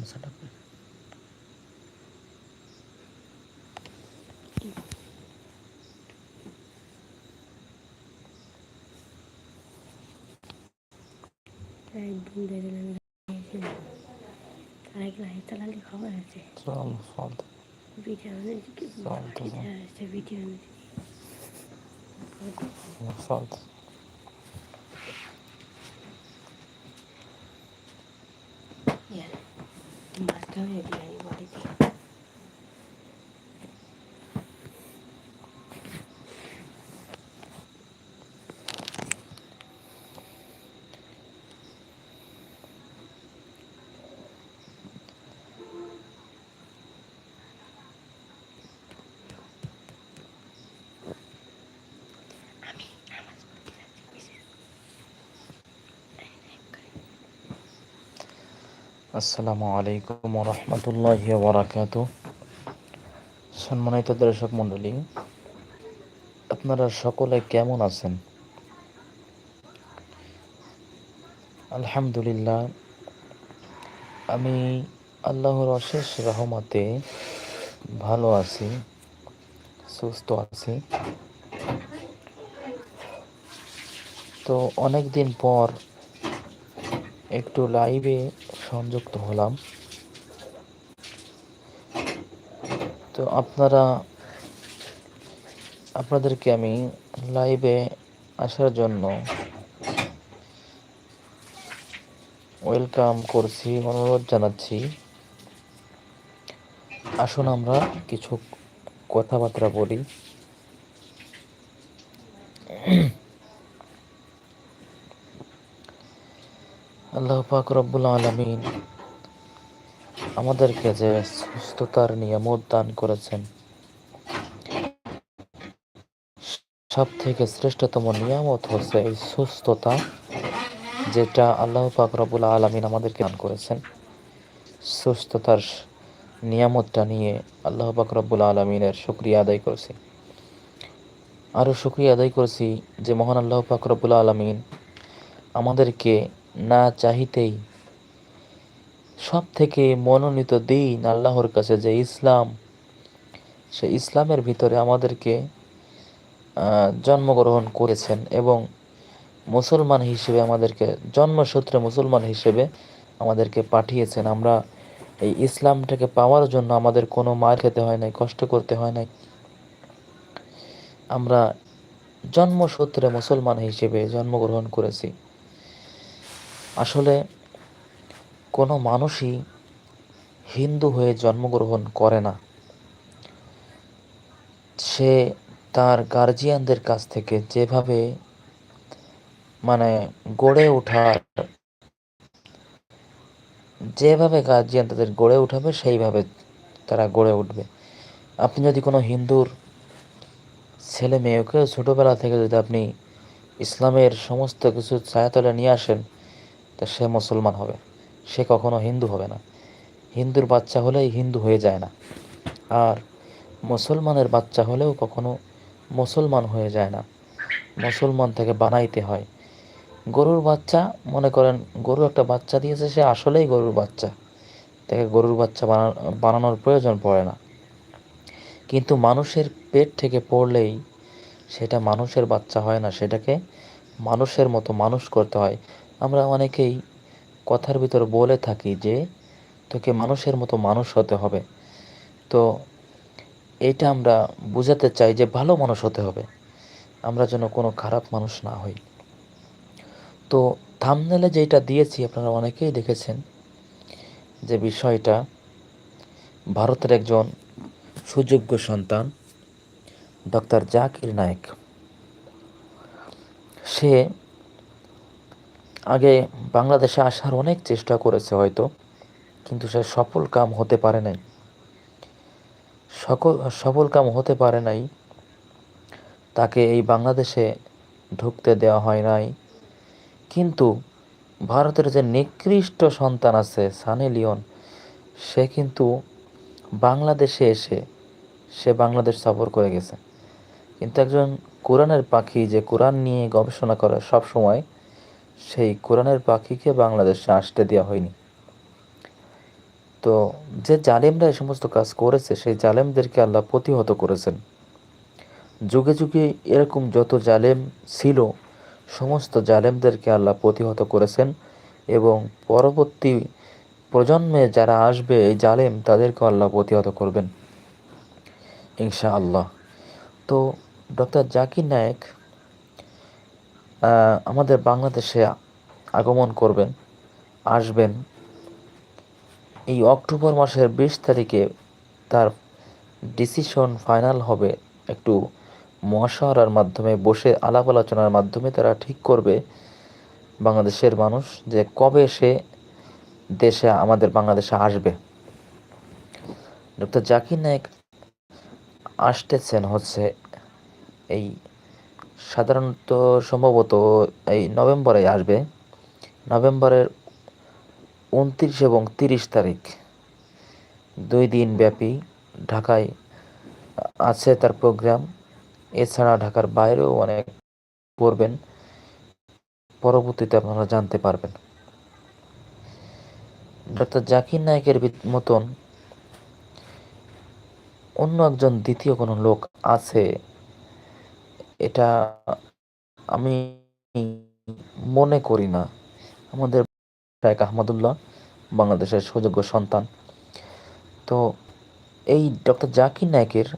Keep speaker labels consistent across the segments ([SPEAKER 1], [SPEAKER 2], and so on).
[SPEAKER 1] اللهم صل على سلام فيديو
[SPEAKER 2] আসসালামু আলাইকুম রহমতুল্লাহ বরাকাত সম্মানিত দর্শক মণ্ডলী, আপনারা সকলে কেমন আছেন? আলহামদুলিল্লাহ, আমি আল্লাহর অশেষ রহমতে ভালো আছি, সুস্থ আছি। তো অনেক দিন পর একটু লাইভে সংযুক্ত হলাম। তো আপনারা, আপনাদেরকে আমি লাইভে আসার জন্য ওয়েলকাম করছি, অনুরোধ জানাচ্ছি। আসুন আমরা কিছু কথাবার্তা বলি। আল্লাহ পাক রব্বুল আলমিন আমাদেরকে যে সুস্থতার নিয়ামত দান করেছেন সব থেকে শ্রেষ্ঠতম নিয়ামত হচ্ছে এই সুস্থতা যেটা আল্লাহ পাক রব্বুল আলমিন আমাদেরকে দান করেছেন। সুস্থতার নিয়ামতটা নিয়ে আল্লাহ পাক রব্বুল আলমিনের শুক্রিয়া আদায় করছি। আরও শুক্রিয়া আদায় করছি যে মহান আল্লাহ পাক রব্বুল আলমিন আমাদেরকে না চাহিতেই। সব থেকে মনোনীত দিন আল্লাহর কাছে যে ইসলাম, সে ইসলামের ভিতরে আমাদেরকে জন্মগ্রহণ করেছেন এবং মুসলমান হিসেবে আমাদেরকে, জন্মসূত্রে মুসলমান হিসেবে আমাদেরকে পাঠিয়েছেন। আমরা এই ইসলামটাকে পাওয়ার জন্য আমাদের কোনো মার খেতে হয় নাই, কষ্ট করতে হয় নাই। আমরা জন্মসূত্রে মুসলমান হিসেবে জন্মগ্রহণ করেছি। আসলে কোনো মানুষই হিন্দু হয়ে জন্মগ্রহণ করে না। সে তার গার্জিয়ানদের কাছ থেকে যেভাবে মানে গড়ে ওঠার, যেভাবে গার্জিয়ান তাদের গড়ে উঠাবে, সেইভাবে তারা গড়ে উঠবে। আপনি যদি কোনো হিন্দুর ছেলে মেয়েকে ছোটোবেলা থেকে যদি আপনি ইসলামের সমস্ত কিছু ছায়াতলে নিয়ে আসেন তা সে মুসলমান হবে। সে কখনো হিন্দু হবে না। হিন্দুর বাচ্চা হলেই হিন্দু হয়ে যায় না। আর মুসলমানের বাচ্চা হলেও কখনো মুসলমান হয়ে যায় না। মুসলমান থেকে বানাইতে হয়। গরুর বাচ্চা, মনে করেন গরু একটা বাচ্চা দিয়েছে, সে আসলেই গরুর বাচ্চা। তাকে গরুর বাচ্চা বানানোর প্রয়োজন পড়ে না। কিন্তু মানুষের পেট থেকে পড়লেই সেটা মানুষের বাচ্চা হয় না। সেটাকে মানুষের মতো মানুষ করতে হয়। আমরা অনেকেই কথার ভিতর বলে থাকি যে, তোকে মানুষের মতো মানুষ হতে হবে। তো এইটা আমরা বোঝাতে চাই যে, ভালো মানুষ হতে হবে। আমরা যেন কোনো খারাপ মানুষ না হই। তো থামনেলে যেটা দিয়েছি, আপনারা অনেকেই দেখেছেন যে, বিষয়টা ভারতের একজন সুযোগ্য সন্তান, ডক্টর জাকির নায়েক। সে আগে বাংলাদেশে আসার অনেক চেষ্টা করেছে হয়তো, কিন্তু সে সফল কাম হতে পারে নাই। সকল, সফল কাম হতে পারে নাই, তাকে এই বাংলাদেশে ঢুকতে দেওয়া হয় নাই। কিন্তু ভারতের যে নিকৃষ্ট সন্তান আছে সানি লিওন, সে কিন্তু বাংলাদেশে এসে সে বাংলাদেশ সফর করে গেছে। কিন্তু একজন কোরআনের পাখি যে কোরআন নিয়ে গবেষণা করে সব সময় সেই কোরআনের পাখিকে বাংলাদেশে আসতে দেওয়া হয়নি। তো যে জালেমরা এই সমস্ত কাজ করেছে, সেই জালেমদেরকে আল্লাহ প্রতিহত করেছেন। যুগে যুগে এরকম যত জালেম ছিল, সমস্ত জালেমদেরকে আল্লাহ প্রতিহত করেছেন এবং পরবর্তী প্রজন্মে যারা আসবে, এই জালেম তাদেরকে আল্লাহ প্রতিহত করবেন। ইনশা আল্লাহ তো ডক্টর জাকির নায়েক আমাদের বাংলাদেশে আগমন করবেন, আসবেন। এই অক্টোবর মাসের বিশ তারিখে তার ডিসিশন ফাইনাল হবে একটু মহাশারার মাধ্যমে, বসে আলাপ আলোচনার মাধ্যমে তারা ঠিক করবে বাংলাদেশের মানুষ যে কবে সে দেশে, আমাদের বাংলাদেশে আসবে। ডক্টর জাকির নায়েক আসতেছেন হচ্ছে এই সাধারণত সম্ভবত এই নভেম্বরে আসবে। নভেম্বরের উনত্রিশ এবং তিরিশ তারিখ। দুই দিন ব্যাপী ঢাকায় আছে তার প্রোগ্রাম। এছাড়া ঢাকার বাইরেও অনেক করবেন পরবর্তীতে আপনারা জানতে পারবেন। ডক্টর জাকির নায়কের মতন অন্য একজন দ্বিতীয় কোনো লোক আছে এটা আমি মনে করি না। আমাদের শেখ আহমদুল্লাহ, বাংলাদেশের সুযোগ্য সন্তান। তো এই ডক্টর জাকির নায়কের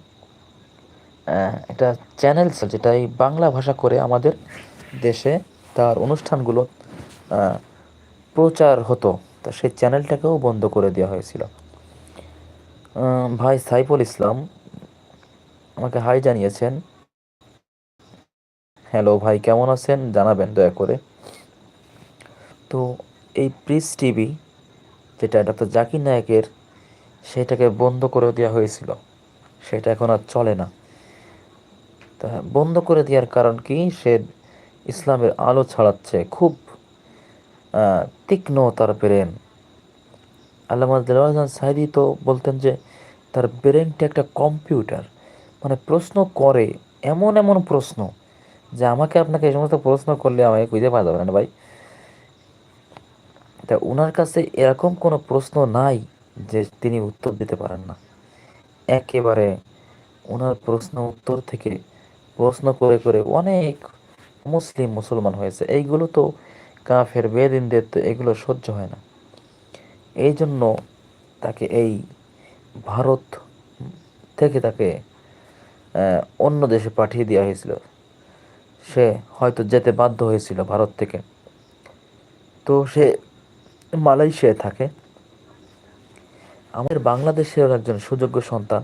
[SPEAKER 2] একটা চ্যানেল ছিল যেটা এই বাংলা ভাষা করে আমাদের দেশে তার অনুষ্ঠানগুলো প্রচার হতো। তা সেই চ্যানেলটাকেও বন্ধ করে দেওয়া হয়েছিল। ভাই সাইফুল ইসলাম আমাকে হাই জানিয়েছেন হ্যালো ভাই, কেমন আছেন? জানাবেন দয়া করে। তো এই প্রিস টিভি যেটা ডক্টর জাকির নায়কের সেটাকে বন্ধ করে দেওয়া হয়েছিল। সেটা এখন আর চলে না। তা বন্ধ করে দেওয়ার কারণ কি? সে ইসলামের আলো ছড়াচ্ছে। খুব তীক্ষ্ণ তার ব্রেন। দেওয়ান সাইদি তো বলতেন যে, তার ব্রেনটা একটা কম্পিউটার। মানে প্রশ্ন করে, এমন এমন প্রশ্ন। যে আমাকে আপনাকে এই সমস্ত প্রশ্ন করলে আমাকে খুঁজে পাওয়া যাবে না ভাই। তা ওনার কাছে এরকম কোনো প্রশ্ন নাই যে তিনি উত্তর দিতে পারেন না। একেবারে ওনার প্রশ্ন উত্তর থেকে প্রশ্ন করে করে অনেক মুসলিম মুসলমান হয়েছে। এইগুলো তো কাফের বেদিনদের তো এগুলো সহ্য হয় না। এই জন্য তাকে এই ভারত থেকে তাকে অন্য দেশে পাঠিয়ে দেওয়া হয়েছিল। সে হয়তো যেতে বাধ্য হয়েছিল ভারত থেকে। তো সে মালয়েশিয়ায় থাকে। আমাদের বাংলাদেশের একজন সুযোগ্য সন্তান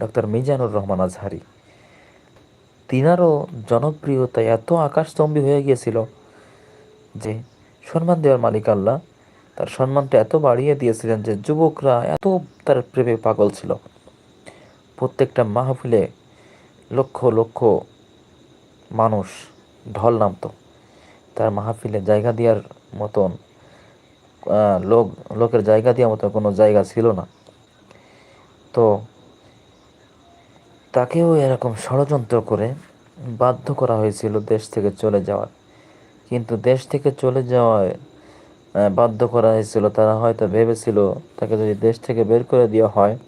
[SPEAKER 2] ডক্টর মিজানুর রহমান আজহারি। তিনারও জনপ্রিয়তা এত আকাশস্তম্ভী হয়ে গিয়েছিল যে সম্মান দেওয়ার মালিক আল্লাহ। তার সম্মানটা এত বাড়িয়ে দিয়েছিলেন যে যুবকরা এত তার প্রেমে পাগল ছিল। প্রত্যেকটা মাহফিলে লক্ষ লক্ষ মানুষ, ঢল নামতো। তার মাহফিলে জায়গা দেওয়ার মতন লোক, লোকের জায়গা দেওয়ার মতো কোনো জায়গা ছিল না। তো তাকেও এরকম ষড়যন্ত্র করে বাধ্য করা হয়েছিল দেশ থেকে চলে যাওয়ার। কিন্তু দেশ থেকে চলে যাওয়ায় বাধ্য করা হয়েছিল। তারা হয়তো ভেবেছিল, তাকে যদি দেশ থেকে বের করে দেওয়া হয়,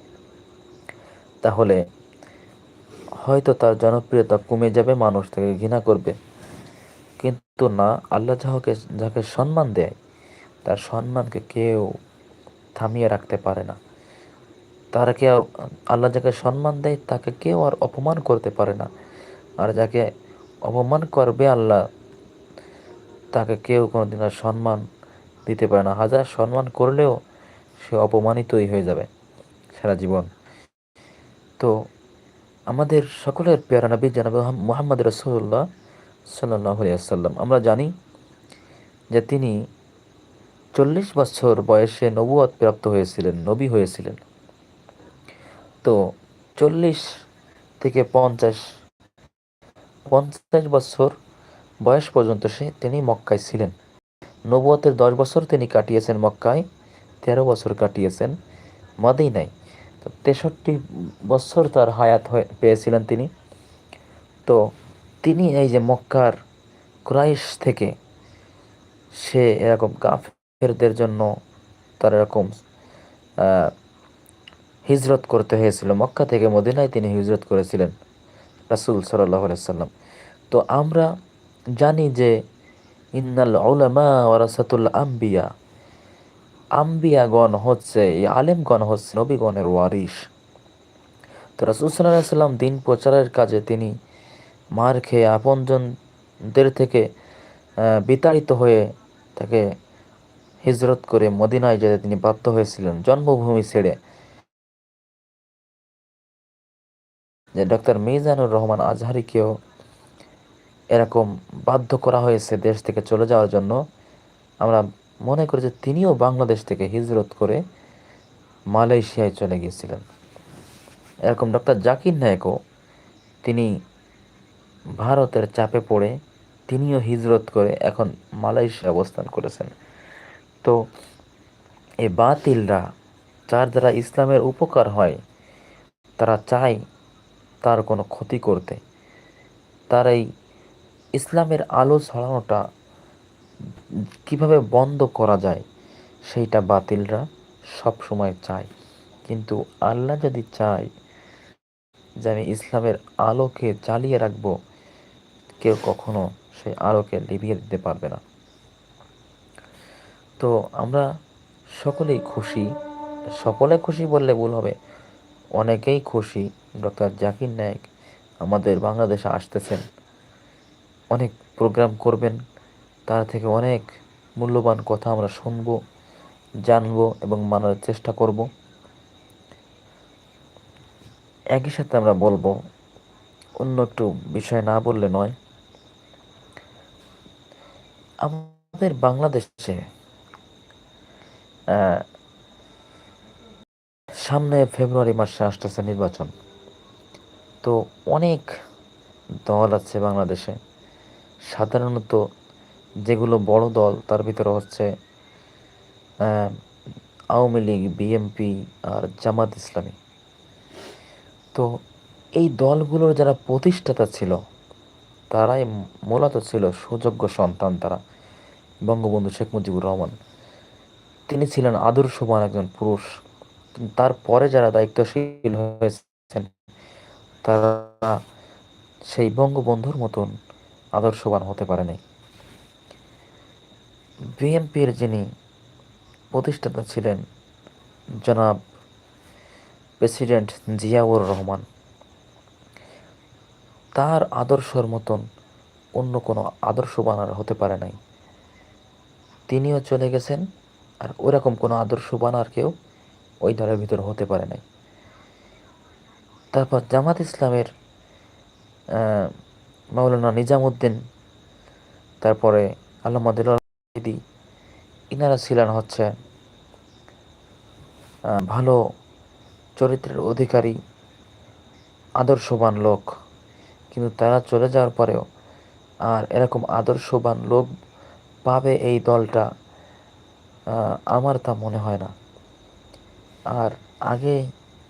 [SPEAKER 2] তাহলে হয়তো তার জনপ্রিয়তা কমে যাবে, মানুষ তাকে ঘৃণা করবে। কিন্তু না, আল্লাহ যাহকে, যাকে সম্মান দেয়, তার সম্মানকে কেউ থামিয়ে রাখতে পারে না। তারা কেউ আল্লাহ যাকে সম্মান দেয়, তাকে কেউ আর অপমান করতে পারে না। আর যাকে অপমান করবে আল্লাহ, তাকে কেউ কোনোদিন আর সম্মান দিতে পারে না। হাজার সম্মান করলেও সে অপমানিতই হয়ে যাবে সারা জীবন। তো আমাদের সকলের পেয়ারা নবী জানাবে মোহাম্মদ রসুল্লাহ সাল্লাহ আমরা জানি যে তিনি চল্লিশ বছর বয়সে নবুয়ত প্রাপ্ত হয়েছিলেন, নবী হয়েছিলেন। তো চল্লিশ থেকে পঞ্চাশ পঞ্চাশ বছর বয়স পর্যন্ত সে তিনি মক্কায় ছিলেন। নবুয়তের দশ বছর তিনি কাটিয়েছেন মক্কায়, তেরো বছর কাটিয়েছেন মদিনায়। তো তেষট্টি বছর তার হায়াত হয়ে পেয়েছিলেন তিনি। তো তিনি এই যে মক্কার ক্রাইশ থেকে সে এরকম কাফেরদের জন্য তার এরকম হিজরত করতে হয়েছিল। মক্কা থেকে মদিনায় তিনি হিজরত করেছিলেন রাসুল সাল্লাহ সাল্লাম। তো আমরা জানি যে ইন্নাল উলামা ওয়ারাসাতুল আম্বিয়া আম্বিয়াগণ হচ্ছে, এই আলেমগণ হচ্ছে নবীগণের ওয়ারিস তো রাসুলসাল্লাম দিন প্রচারের কাজে তিনি মার খেয়ে আপনজনদের থেকে বিতাড়িত হয়ে তাকে হিজরত করে মদিনায় যেতে তিনি বাধ্য হয়েছিলেন জন্মভূমি ছেড়ে। যে ডক্টর মিজানুর রহমান আজহারিকেও এরকম বাধ্য করা হয়েছে দেশ থেকে চলে যাওয়ার জন্য। আমরা মনে করে যে তিনিও বাংলাদেশ থেকে হিজরত করে মালয়েশিয়ায় চলে গিয়েছিলেন। এরকম ডক্টর জাকির নায়কও তিনি ভারতের চাপে পড়ে তিনিও হিজরত করে এখন মালয়েশিয়া অবস্থান করেছেন। তো এই বাতিলরা যার দ্বারা ইসলামের উপকার হয়, তারা চায় তার কোনো ক্ষতি করতে। তার এই ইসলামের আলো ছড়ানোটা কীভাবে বন্ধ করা যায়, সেইটা বাতিলরা সব সময় চায়। কিন্তু আল্লাহ যদি চায় যে আমি ইসলামের আলোকে চালিয়ে রাখব, কেউ কখনো সেই আলোকে লিভিয়ে দিতে পারবে না। তো আমরা সকলেই খুশি, সকলে খুশি বললে ভুল হবে। অনেকেই খুশি, ডক্টর জাকির নায়েক আমাদের বাংলাদেশে আসতেছেন। অনেক প্রোগ্রাম করবেন তার থেকে অনেক মূল্যবান কথা আমরা শুনব, জানব এবং মানার চেষ্টা করব। একই সাথে আমরা বলব, অন্য একটু বিষয় না বললে নয়। আমাদের বাংলাদেশে সামনে ফেব্রুয়ারি মাসে আসতেছে নির্বাচন। তো অনেক দল আছে বাংলাদেশে। সাধারণত যেগুলো বড় দল, তার ভিতরে হচ্ছে আওয়ামী লীগ বিএমপি আর জামাত ইসলামী। তো এই দলগুলোর যারা প্রতিষ্ঠাতা ছিল, তারাই মূলত ছিল সুযোগ্য সন্তান তারা। বঙ্গবন্ধু শেখ মুজিবুর রহমান, তিনি ছিলেন আদর্শবান একজন পুরুষ। তারপরে যারা দায়িত্বশীল হয়েছেন, তারা সেই বঙ্গবন্ধুর মতন আদর্শবান হতে পারেনি। বিএনপির যিনি প্রতিষ্ঠাতা ছিলেন, জনাব প্রেসিডেন্ট জিয়াউর রহমান, তার আদর্শর মতন অন্য কোনো আদর্শবান আর হতে পারে নাই। তিনিও চলে গেছেন আর ওরকম কোনো আদর্শবান আর কেউ ওই দলের ভিতরে হতে পারে নাই। তারপর জামাত ইসলামের মাওলানা নিজামুদ্দিন, তারপরে আল্লাহ দিদি ইনারা ছিলেন হচ্ছে ভালো চরিত্রের অধিকারী, আদর্শবান লোক। কিন্তু তারা চলে যাওয়ার পরেও আর এরকম আদর্শবান লোক পাবে এই দলটা আমার তা মনে হয় না। আর আগে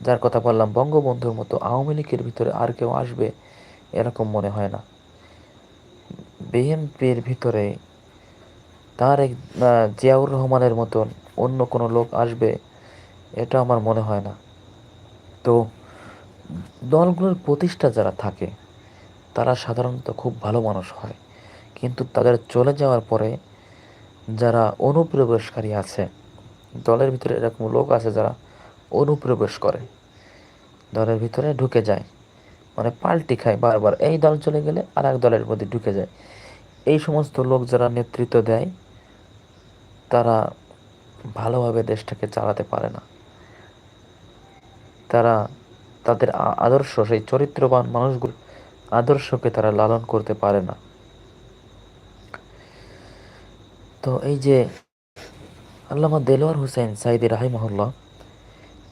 [SPEAKER 2] যার কথা বললাম, বঙ্গবন্ধুর মতো আওয়ামী লীগের ভিতরে আর কেউ আসবে এরকম মনে হয় না। বিএনপির ভিতরে তার এক জিয়াউর রহমানের মতন অন্য কোনো লোক আসবে, এটা আমার মনে হয় না। তো, দলগুলোর প্রতিষ্ঠা যারা থাকে, তারা সাধারণত খুব ভালো মানুষ হয়। কিন্তু তাদের চলে যাওয়ার পরে যারা অনুপ্রবেশকারী আছে, দলের ভিতরে এরকম লোক আছে যারা অনুপ্রবেশ করে, দলের ভিতরে ঢুকে যায়। মানে পাল্টি খায় বারবার। এই দল চলে গেলে আর এক দলের মধ্যে ঢুকে যায়। এই সমস্ত লোক যারা নেতৃত্ব দেয় তারা ভালোভাবে দেশটাকে চালাতে পারে না। তারা তাদের আদর্শ, সেই চরিত্রবান মানুষগুলো, আদর্শকে তারা লালন করতে পারে না। তো এই যে আল্লামা দেলোয়ার হুসেন সাইদি রাহিমহল্লা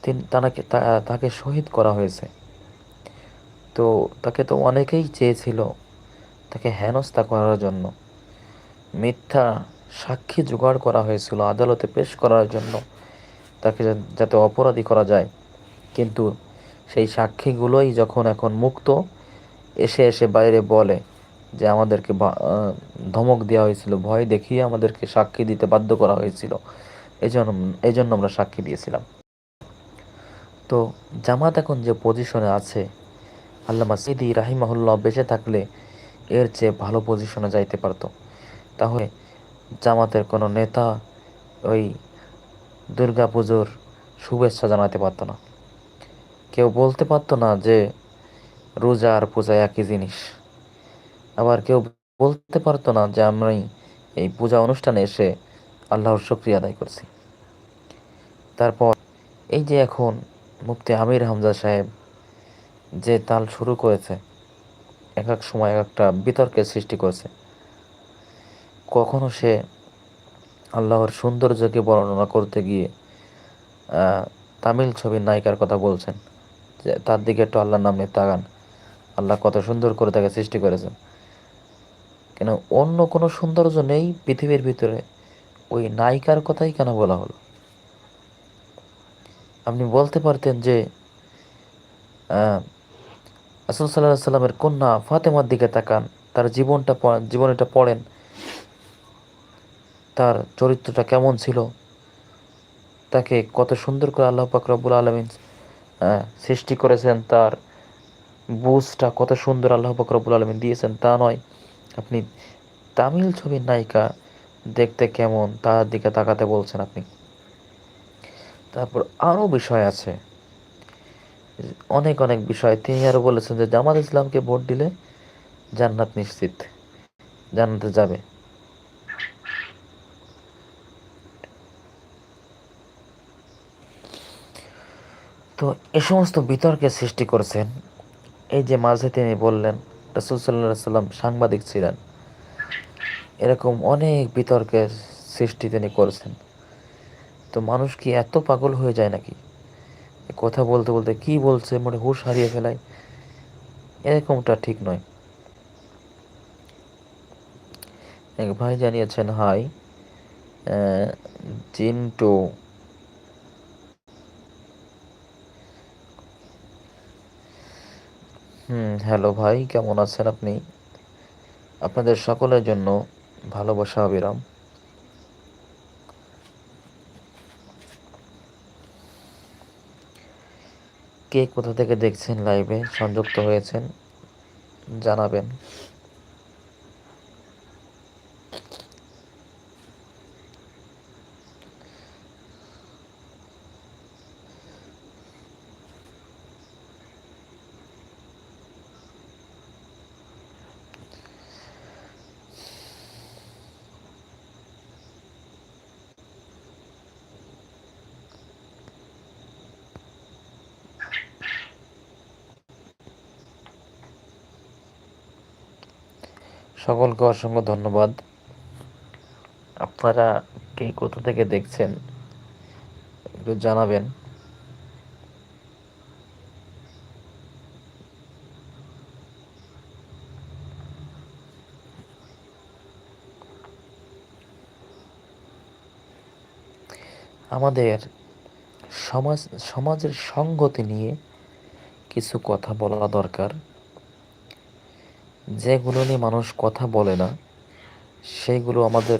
[SPEAKER 2] তিনি তাকে তাকে শহীদ করা হয়েছে। তো তাকে তো অনেকেই চেয়েছিল তাকে হেনস্থা করার জন্য। মিথ্যা সাক্ষী জোগাড় করা হয়েছিল আদালতে পেশ করার জন্য, তাকে যাতে অপরাধী করা যায়। কিন্তু সেই সাক্ষীগুলোই যখন এখন মুক্ত, এসে এসে বাইরে বলে যে আমাদেরকে ধমক দেওয়া হয়েছিল, ভয় দেখিয়ে আমাদেরকে সাক্ষী দিতে বাধ্য করা হয়েছিল। এই জন্য এই জন্য আমরা সাক্ষী দিয়েছিলাম। তো জামাত এখন যে পজিশনে আছে, আল্লামা সিদি রাহিমাহুল্লাহ বেঁচে থাকলে এর চেয়ে ভালো পজিশনে যাইতে পারতো। তাহলে জামাতের কোনো নেতা ওই দুর্গা পুজোর শুভেচ্ছা জানাতে পারতো না। কেউ বলতে পারতো না যে রোজা আর পূজা একই জিনিস। আবার কেউ বলতে পারতো না যে আমি এই পূজা অনুষ্ঠানে এসে আল্লাহর শুক্রিয়া আদায় করছি। তারপর এই যে এখন মুফতি আমির হামজা সাহেব যে তাল শুরু করেছে, এক এক সময় এক একটা বিতর্কের সৃষ্টি করেছে কখনো সে আল্লাহর সৌন্দর্যকে বর্ণনা করতে গিয়ে তামিল ছবির নায়িকার কথা বলছেন, যে তার দিকে একটু আল্লাহর নাম নিয়ে তাকান। আল্লাহ কত সুন্দর করে তাকে সৃষ্টি করেছেন। কেন অন্য কোনো সৌন্দর্য নেই পৃথিবীর ভিতরে? ওই নায়িকার কথাই কেন বলা হলো? আপনি বলতে পারতেন যে আসল সাল্লাহ সাল্লামের কন্যা ফাতেমার দিকে তাকান, তার জীবনটা জীবনীটা পড়েন তার চরিত্রটা কেমন ছিল? তাকে কত সুন্দর করে আল্লাহ পাক রব্বুল আলমিন সৃষ্টি করেছেন, তার বুঝটা কত সুন্দর আল্লাহ পাক রব্বুল আলমিন দিয়েছেন, তা নয়। আপনি তামিল ছবির নায়িকা দেখতে কেমন, তার দিকে তাকাতে বলছেন আপনি। তারপর আরও বিষয় আছে। অনেক অনেক বিষয়। তিনি আরও বলেছেন যে জামাত ইসলামকে ভোট দিলে জান্নাত নিশ্চিত, জান্নাতে যাবে। তো এ সমস্ত বিতর্কের সৃষ্টি করেছেন। এই যে মাঝে তিনি বললেন, রসুল সাল্লাম সাংবাদিক ছিলেন। এরকম অনেক বিতর্কের সৃষ্টি তিনি করেছেন। তো মানুষ কি এত পাগল হয়ে যায় নাকি? কথা বলতে বলতে কি বলছে মানে হুশ হারিয়ে ফেলায়। এরকমটা ঠিক নয়। এক ভাই জানিয়েছেন, হাই জিন্টু হুম, হ্যালো ভাই, কেমন আছেন আপনি? আপনাদের সকলের জন্য ভালোবাসা অবিরাম। কে কোথা থেকে দেখছেন লাইভে সংযুক্ত হয়েছেন, জানাবেন। সকলকে অসংখ্য ধন্যবাদ। আপনারা কে কোথা থেকে দেখছেন, একটু জানাবেন। আমাদের সমাজ, সমাজের সংগতি নিয়ে কিছু কথা বলা দরকার। যেগুলো নিয়ে মানুষ কথা বলে না, সেইগুলো আমাদের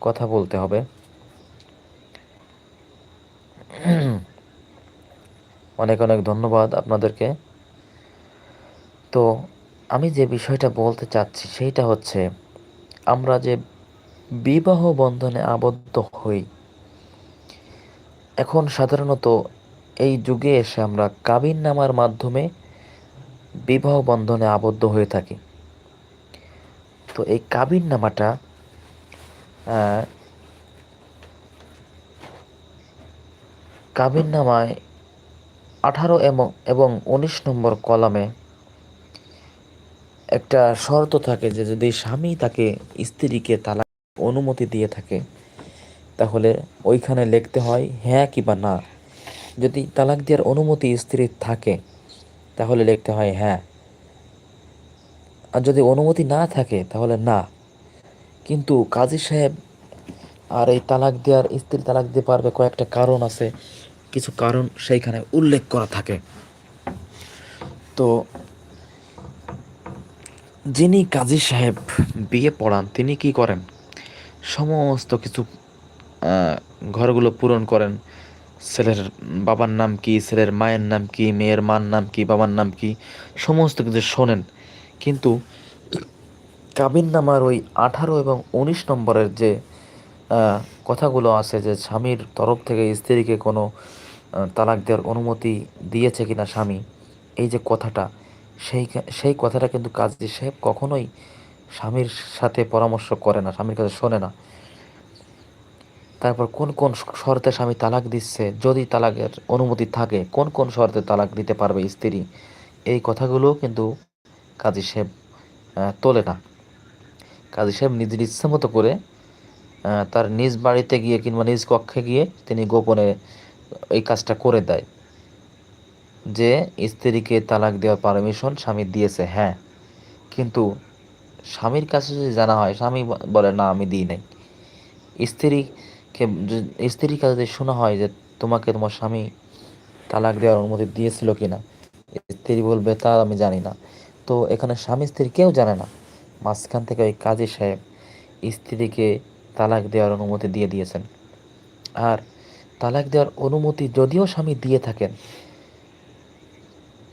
[SPEAKER 2] কথা বলতে হবে। অনেক অনেক ধন্যবাদ আপনাদেরকে। তো আমি যে বিষয়টা বলতে চাচ্ছি, সেইটা হচ্ছে আমরা যে বিবাহ বন্ধনে আবদ্ধ হই, এখন সাধারণত এই যুগে এসে আমরা কাবিন নামার মাধ্যমে বিবাহ বন্ধনে আবদ্ধ হয়ে থাকি। তো এই কাবিন নামাটা কাবিন নামায় আঠারো এবং এবং উনিশ নম্বর কলামে একটা শর্ত থাকে যে যদি স্বামী তাকে স্ত্রীকে তালাক অনুমতি দিয়ে থাকে, তাহলে ওইখানে লিখতে হয় হ্যাঁ কিংবা না। যদি তালাক দেওয়ার অনুমতি স্ত্রীর থাকে তাহলে লিখতে হয় হ্যাঁ। আর যদি অনুমতি না থাকে, তাহলে না। কিন্তু কাজী সাহেব আর এই তালাক দেওয়ার, স্ত্রী তালাক দিতে পারবে কয়েকটা কারণ আছে। কিছু কারণ সেইখানে উল্লেখ করা থাকে। তো যিনি কাজী সাহেব বিয়ে পড়ান, তিনি কি করেন? সমস্ত কিছু ঘরগুলো পূরণ করেন। ছেলের বাবার নাম কি, ছেলের মায়ের নাম কি, মেয়ের মার নাম কি, বাবার নাম কি, সমস্ত কিছু শোনেন। কিন্তু কাবিন নামার ওই আঠারো এবং উনিশ নম্বরের যে কথাগুলো আছে যে স্বামীর তরফ থেকে স্ত্রীকে কোনো তালাক দেওয়ার অনুমতি দিয়েছে কিনা স্বামী, এই যে কথাটা, সেই সেই কথাটা কিন্তু কাজী সাহেব কখনোই স্বামীর সাথে পরামর্শ করে না, স্বামীর কাছে শোনে না। তারপর কোন কোন শর্তে স্বামী তালাক দিচ্ছে, যদি তালাকের অনুমতি থাকে, কোন কোন শর্তে তালাক দিতে পারবে স্ত্রী? এই কথাগুলো কিন্তু কাজী সাহেব তোলে না। কাজী সাহেব নিজের ইচ্ছে মতো করে তার নিজ বাড়িতে গিয়ে কিংবা নিজ কক্ষে গিয়ে তিনি গোপনে এই কাজটা করে দেয় যে স্ত্রীকে তালাক দেওয়ার পারমিশন স্বামী দিয়েছে হ্যাঁ। কিন্তু স্বামীর কাছে যদি জানা হয়, স্বামী বলে, না, আমি দিই নাই। স্ত্রীকে যদি- স্ত্রীর কাছে শোনা হয় যে তোমাকে তোমার স্বামী তালাক দেওয়ার অনুমতি দিয়েছিল কিনা, স্ত্রী বলবে, তা আমি জানি না। তো এখানে স্বামী স্ত্রী কেউ জানে না। মাঝখান থেকে ওই কাজী সাহেব স্ত্রীকে তালাক দেওয়ার অনুমতি দিয়ে দিয়েছেন। আর তালাক দেওয়ার অনুমতি যদিও স্বামী দিয়ে থাকেন,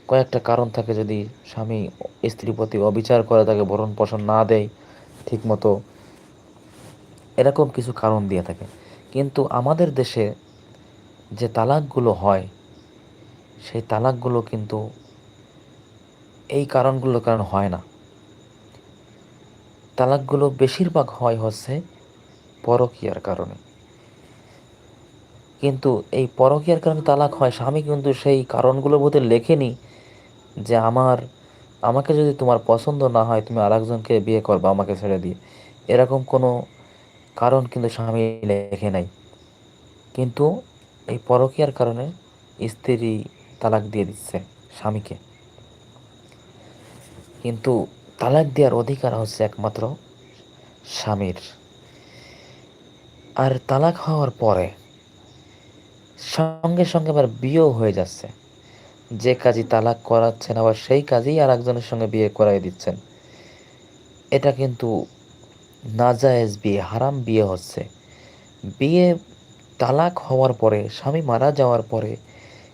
[SPEAKER 2] কয়েকটা কারণ থাকে যদি স্বামী স্ত্রীর প্রতি অবিচার করে, তাকে ভরণ পোষণ না দেয় ঠিকমতো, এরকম কিছু কারণ দিয়ে থাকে। কিন্তু আমাদের দেশে যে তালাকগুলো হয়, সেই তালাকগুলো কিন্তু এই কারণগুলোর কারণ হয় না। তালাকগুলো বেশিরভাগ হয় হচ্ছে পরকীয়ার কারণে। কিন্তু এই পরকীয়ার কারণে তালাক হয়, স্বামী কিন্তু সেই কারণগুলোর মধ্যে লেখেনি যে আমার, আমাকে যদি তোমার পছন্দ না হয়, তুমি আরেকজনকে বিয়ে করবা আমাকে ছেড়ে দিয়ে। এরকম কোনো কারণ কিন্তু স্বামী লেখে নাই। কিন্তু এই পরকিয়ার কারণে স্ত্রী তালাক দিয়ে দিচ্ছে স্বামীকে। কিন্তু তালাক দেওয়ার অধিকার হচ্ছে একমাত্র স্বামীর। আর তালাক হওয়ার পরে সঙ্গে সঙ্গে আবার বিয়েও হয়ে যাচ্ছে। যে কাজই তালাক করাচ্ছেন আবার সেই কাজেই আর একজনের সঙ্গে বিয়ে করাই দিচ্ছেন। এটা কিন্তু নাজায়েজ বিয়ে, হারাম বিয়ে হচ্ছে। বিয়ে তালাক হওয়ার পরে, স্বামী মারা যাওয়ার পরে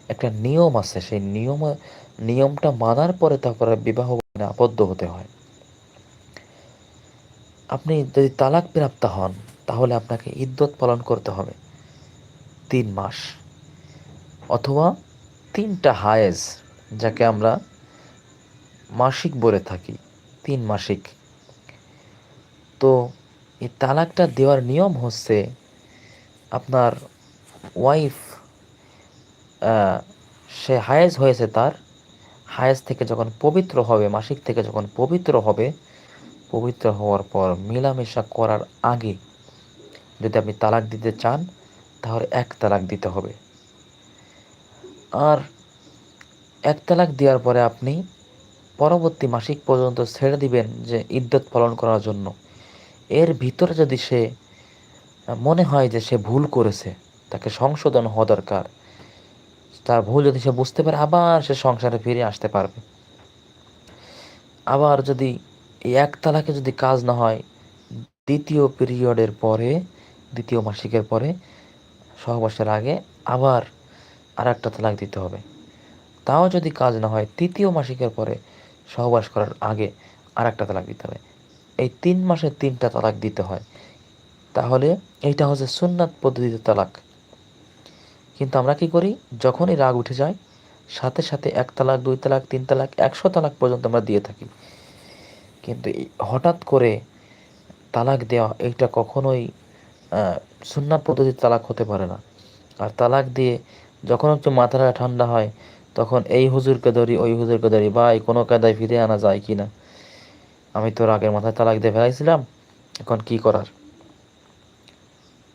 [SPEAKER 2] একটা নিয়ম আছে। সেই নিয়ম, নিয়মটা মানার পরে তারপরে বিবাহ আবদ্ধ হতে হয়। আপনি যদি তালাক প্রাপ্ত হন, তাহলে আপনাকে ইদ্যত পালন করতে হবে। তিন মাস অথবা তিনটা হায়েজ, যাকে আমরা মাসিক বলে থাকি। তিন মাসিক তো এই তালাকটা দেওয়ার নিয়ম হচ্ছে আপনার ওয়াইফ সে হায়েজ হয়েছে তার, হায়েজ থেকে যখন পবিত্র হবে, মাসিক থেকে যখন পবিত্র হবে, পবিত্র হওয়ার পর মেলামেশা করার আগে যদি আপনি তালাক দিতে চান, তাহলে এক তালাক দিতে হবে। আর এক তালাক দেওয়ার পরে আপনি পরবর্তী মাসিক পর্যন্ত ছেড়ে দিবেন যে ইদ্যত পালন করার জন্য। এর ভিতরে যদি সে মনে হয় যে সে ভুল করেছে, তাকে সংশোধন হওয়া দরকার, তার ভুল যদি সে বুঝতে পারে, আবার সে সংসারে ফিরে আসতে পারবে। আবার যদি এক তালাকে যদি কাজ না হয়, দ্বিতীয় পিরিয়ডের পরে, দ্বিতীয় মাসিকের পরে, সহবাসের আগে আবার আর একটা তালাক দিতে হবে। তাও যদি কাজ না হয়, তৃতীয় মাসিকের পরে সহবাস করার আগে আর একটা তালাক দিতে হবে। এই তিন মাসে তিনটা তালাক দিতে হয়। তাহলে এইটা হচ্ছে সুন্নাত পদ্ধতিতে তালাক। কিন্তু আমরা কি করি? যখনই রাগ উঠে যায়, সাথে সাথে এক তালাক, দুই তালাক, তিন তালাক, একশো তালাক পর্যন্ত আমরা দিয়ে থাকি। কিন্তু হঠাৎ করে তালাক দেওয়া, এইটা কখনোই সুন্নাত পদ্ধতির তালাক হতে পারে না। আর তালাক দিয়ে যখন একটু মাথাটা ঠান্ডা হয়, তখন এই হুজুরকে ধরি, ওই হুজুরকে ধরি, ভাই কোনো কায়দায় ফিরে আনা যায় কি না আমি তো রাগের মাথায় তালাক দিয়ে ফেলাইছিলাম, এখন কি করার?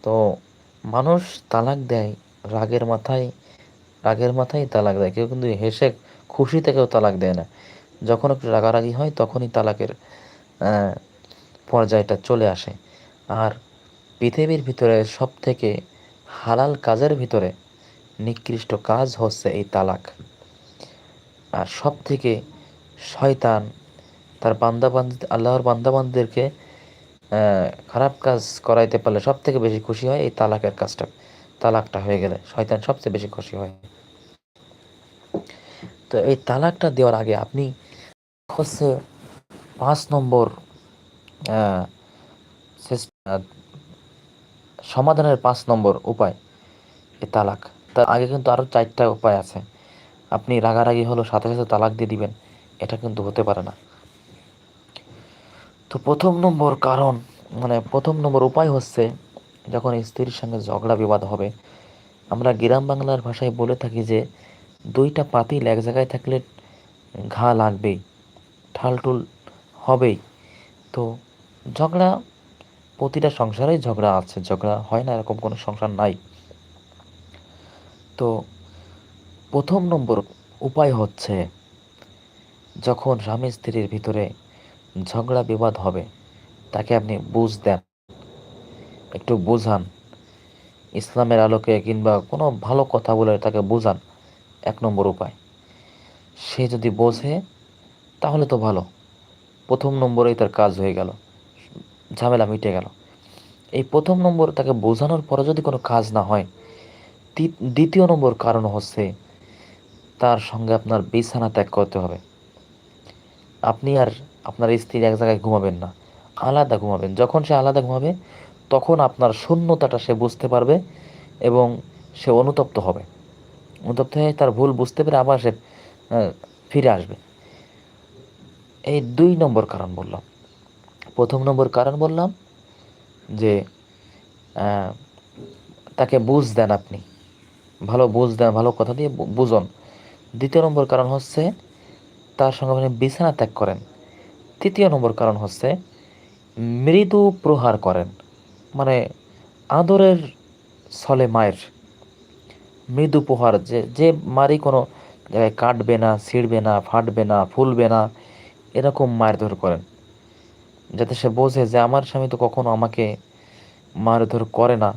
[SPEAKER 2] তো মানুষ তালাক দেয়, রাগের মাথায় রাগের মাথায় তালাক দেয়। কেউ কিন্তু হেসে খুশিতে কেউ তালাক দেয় না। যখন একটু রাগারাগি হয়, তখনই তালাকের পর্যায়টা চলে আসে। আর পৃথিবীর ভিতরে সব থেকে হালাল কাজের ভিতরে নিকৃষ্ট কাজ হচ্ছে এই তালাক। আর সব থেকে শয়তান তার বান্দাবান্দি আল্লাহর বান্দাবান্দিদেরকে আহ, খারাপ কাজ করাইতে পারলে সব থেকে বেশি খুশি হয় এই তালাকের কাজটা। তালাকটা হয়ে গেলে শয়তান সবচেয়ে বেশি খুশি হয়। তো এই তালাকটা দেওয়ার আগে আপনি হচ্ছে পাঁচ নম্বর সমাধানের পাঁচ নম্বর উপায় এই তালাক। তার আগে কিন্তু আরও চারটা উপায় আছে। আপনি রাগারাগি হলো সাথে সাথে তালাক দিয়ে দিবেন এটা কিন্তু হতে পারে না। তো প্রথম নম্বর কারণ মানে প্রথম নম্বর উপায় হচ্ছে যখন স্ত্রীর সঙ্গে ঝগড়া বিবাদ হবে। আমরা গ্রাম বাংলার ভাষায় বলে থাকি যে, দুইটা পাতিল এক জায়গায় থাকলে ঘা লাগবেই, ঠালটুল হবেই। তো ঝগড়া, প্রতিটা সংসারেই ঝগড়া আছে, ঝগড়া হয় না, এরকম কোনো সংসার নাই। তো প্রথম নম্বর উপায় হচ্ছে, যখন স্বামী স্ত্রীর ভিতরে ঝগড়া বিবাদ হবে, তাকে আপনি বুঝ দেন। একটু বোঝান। ইসলামের আলোকে কিংবা কোনো ভালো কথা বলে তাকে বোঝান, এক নম্বর উপায়। সে যদি বোঝে, তাহলে তো ভালো। প্রথম নম্বরেই তার কাজ হয়ে গেল, ঝামেলা মিটে গেল। এই প্রথম নম্বর তাকে বোঝানোর পরে যদি কোনো কাজ না হয় দ্বিতীয় নম্বর কারণ হচ্ছে তার সঙ্গে আপনার বিছানা ত্যাগ করতে হবে। আপনি আর আপনার স্ত্রী এক জায়গায় ঘুমাবেন না, আলাদা ঘুমাবেন। যখন সে আলাদা ঘুমাবে, তখন আপনার শূন্যতাটা সে বুঝতে পারবে এবং সে অনুতপ্ত হবে। অনুতপ্ত হয়ে তার ভুল বুঝতে পেরে আবার সে ফিরে আসবে। এই দুই নম্বর কারণ বললাম। প্রথম নম্বর কারণ বললাম যে তাকে বুঝ দেন আপনি। ভালো বুঝ দেন, ভালো কথা দিয়ে বুঝন। দ্বিতীয় নম্বর কারণ হচ্ছে, তার সঙ্গে আপনি বিছানা ত্যাগ করেন। তৃতীয় নম্বর কারণ হচ্ছে মৃদু প্রহার করেন। মানে আদরের ছলে মায়ের মৃদু প্রহার, যে যে মারি কোনো জায়গায় কাটবে না, ছিঁড়বে না, ফাটবে না, ফুলবে না, এরকম মারধর করেন। যাতে সে বোঝে যে আমার স্বামী তো কখনো আমাকে মারধর করে না।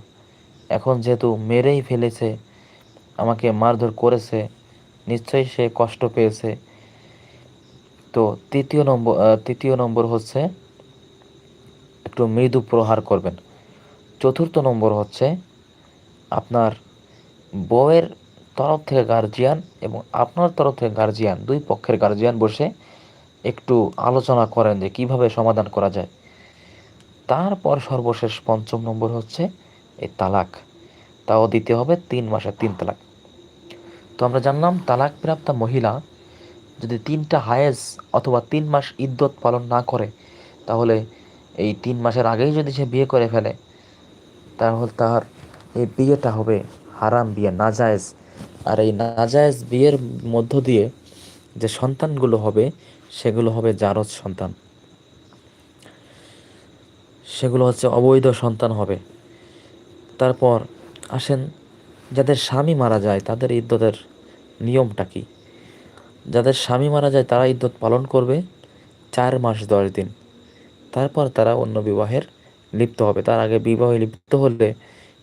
[SPEAKER 2] এখন যেহেতু মেরেই ফেলেছে, আমাকে মারধর করেছে, নিশ্চয়ই সে কষ্ট পেয়েছে। তো তৃতীয় নম্বর তৃতীয় নম্বর হচ্ছে একটু মৃদু প্রহার করবেন। চতুর্থ নম্বর হচ্ছে আপনার বউয়ের তরফ থেকে গার্জিয়ান এবং আপনার তরফ থেকে গার্জিয়ান দুই পক্ষের গার্জিয়ান বসে একটু আলোচনা করেন যে কীভাবে সমাধান করা যায়। তারপর সর্বশেষ পঞ্চম নম্বর হচ্ছে এই তালাক। তাও দিতে হবে তিন মাসের তিন তালাক। তো আমরা জানলাম তালাক প্রাপ্তা মহিলা যদি তিনটা হায়েজ অথবা তিন মাস ইদ্যত পালন না করে, তাহলে এই তিন মাসের আগেই যদি সে বিয়ে করে ফেলে, তাহলে তার এই বিয়েটা হবে হারাম বিয়ে, নাজায়েজ। আর এই নাজায়েজ বিয়ের মধ্য দিয়ে যে সন্তানগুলো হবে, সেগুলো হবে জারজ সন্তান। সেগুলো হচ্ছে অবৈধ সন্তান হবে। তারপর আসেন, যাদের স্বামী মারা যায়, তাদের ইদ্যতের নিয়মটা কি? যাদের স্বামী মারা যায় তারা ইদ্যত পালন করবে চার মাস দশ দিন। তারপর তারা অন্য বিবাহের লিপ্ত হবে। তার আগে বিবাহে লিপ্ত হলে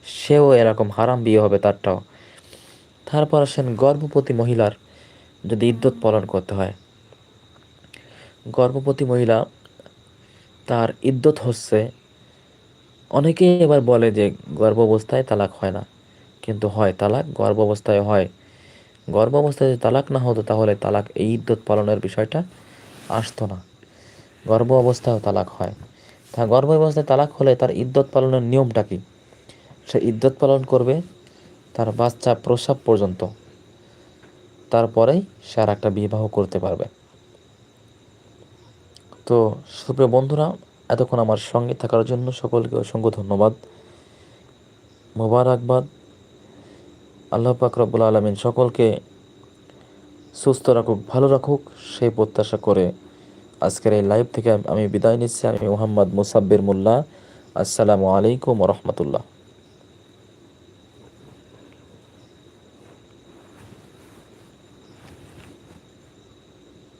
[SPEAKER 2] সেও এরকম হারাম বিয়ে হবে তারটাও। তারপর আসেন গর্ভবতী মহিলার যদি ইদ্যত পালন করতে হয়। গর্ভবতী মহিলা তার ইদ্যত হচ্ছে, অনেকেই এবার বলে যে গর্ভ অবস্থায় তালাক হয় না। কিন্তু হয় তালাক গর্ভ অবস্থায় হয়। গর্ভ অবস্থায় যদি তালাক না হতো তাহলে তালাক এই ইদ্যত পালনের বিষয়টা আসতো না। গর্ভ অবস্থায়ও তালাক হয়। তা গর্ভ অবস্থায় তালাক হলে তার ইদ্যত পালনের নিয়মটা কি? সে ইদ্যত পালন করবে তার বাচ্চা প্রসাব পর্যন্ত। তারপরেই সে আর একটা বিবাহ করতে পারবে। তো সুপ্রিয় বন্ধুরা, এতক্ষণ আমার সঙ্গে থাকার জন্য সকলকে অসংখ্য ধন্যবাদ। মোবারকবাদ। আল্লাহ পাক রব্বুল আলমিন সকলকে সুস্থ রাখুক, ভালো রাখুক, সেই প্রত্যাশা করে আজকের এই লাইভ থেকে আমি বিদায় নিচ্ছি। আমি মোহাম্মদ মুসাব্বির মোল্লা। আসসালামু আলাইকুম রহমতুল্লাহ।